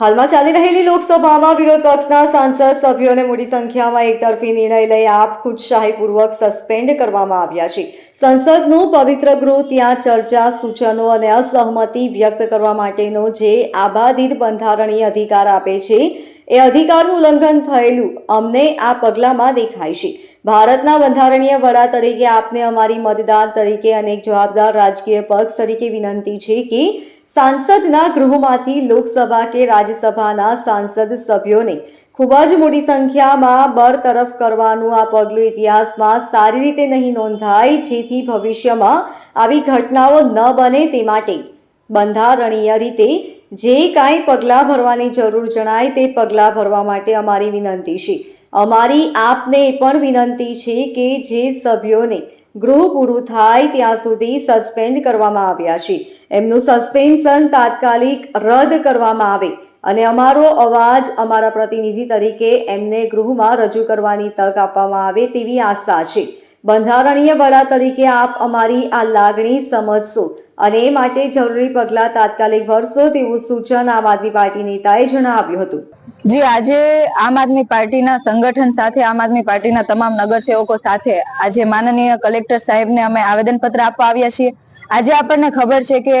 હાલમાં ચાલી રહેલી લોકસભામાં વિરોધ પક્ષના સાંસદ સભ્યોને મોટી સંખ્યામાં એકતરફી નિર્ણય લઈ આપ ખુદશાહીપૂર્વક સસ્પેન્ડ કરવામાં આવ્યા છે. સંસદનું પવિત્ર ગૃહ ત્યાં ચર્ચા, સૂચનો અને અસહમતિ વ્યક્ત કરવા માટેનો જે આબાદિત બંધારણીય અધિકાર આપે છે, એ અધિકારનું ઉલ્લંઘન થયેલું અમને આ પગલામાં દેખાય છે. ભારતના બંધારણીય વડા તરીકે આપને અમારી મતદાર તરીકે અને એક જવાબદાર રાજકીય પક્ષ તરીકે વિનંતી છે કે સાંસદના ગૃહમાંથી લોકસભા કે રાજ્યસભાના સાંસદ સભ્યોને ખૂબ જ મોટી સંખ્યામાં બરતરફ કરવાનું આ પગલું ઇતિહાસમાં સારી રીતે નહીં નોંધાય, જેથી ભવિષ્યમાં આવી ઘટનાઓ ન બને તે માટે બંધારણીય રીતે જે કાંઈ પગલાં ભરવાની જરૂર જણાય તે પગલાં ભરવા માટે અમારી વિનંતી છે. અમારી આપને પણ વિનંતી છે કે જે સભ્યોને ગૃહ પૂરું થાય ત્યાં સુધી સસ્પેન્ડ કરવામાં આવ્યા છે. એમનું સસ્પેન્શન તાત્કાલિક રદ કરવામાં આવે અને અમારો અવાજ અમારા પ્રતિનિધિ તરીકે એમને ગૃહમાં રજૂ કરવાની તક આપવામાં આવે તેવી આશા છે. બંધારણીય વડા તરીકે આપ અમારી આ લાગણી સમજશો અને એ માટે જરૂરી પગલાં તાત્કાલિક ભરશો તેવું સૂચન આમ આદમી પાર્ટી નેતાએ જણાવ્યું હતું. જી, આજે આમ આદમી પાર્ટીના સંગઠન સાથે, આમ આદમી પાર્ટીના તમામ નગરસેવકો સાથે આજે માનનીય કલેક્ટર સાહેબને અમે આવેદનપત્ર આપવા આવ્યા છીએ. આજે આપણને ખબર છે કે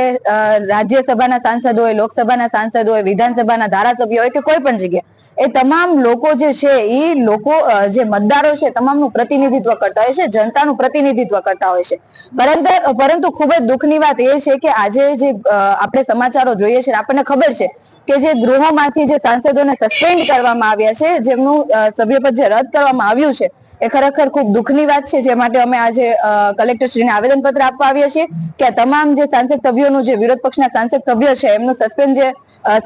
રાજ્યસભાના સાંસદ હોય લોકસભાના સાંસદ હોય વિધાનસભાના ધારાસભ્ય હોય કે કોઈ પણ જગ્યાએ એ તમામ લોકો જે છે એ લોકો જે મતદારો છે તમામનું પ્રતિનિધિત્વ કરતા હોય છે, જનતાનું પ્રતિનિધિત્વ કરતા હોય છે. પરંતુ પરંતુ ખૂબ જ દુઃખની વાત એ છે કે આજે જે આપણે સમાચારો જોઈએ છે, આપણને ખબર છે કે જે ગૃહમાંથી જે સાંસદોને સસ્પેન્ડ કરવામાં આવ્યા છે, જેમનું સભ્યપદ જે રદ કરવામાં આવ્યું છે એ ખરેખર ખૂબ દુઃખની વાત છે, જે માટે અમે આજે કલેક્ટર શ્રીને આવેદનપત્ર આપવા આવ્યા છીએ કે તમામ જે સાંસદ સભ્યોનું જે વિરોધ પક્ષના સાંસદ સભ્યો છે, એમનું સસ્પેન્ડ જે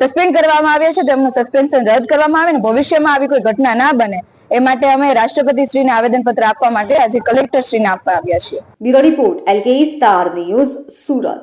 સસ્પેન્ડ કરવામાં આવ્યા છે, તો એમનું સસ્પેન્શન રદ કરવામાં આવે ને, ભવિષ્યમાં આવી કોઈ ઘટના ના બને, એ માટે અમે રાષ્ટ્રપતિ શ્રીને આવેદનપત્ર આપવા માટે આજે કલેક્ટર શ્રીને આપવા આવ્યા છીએ. Bureau report LK star news, Surat.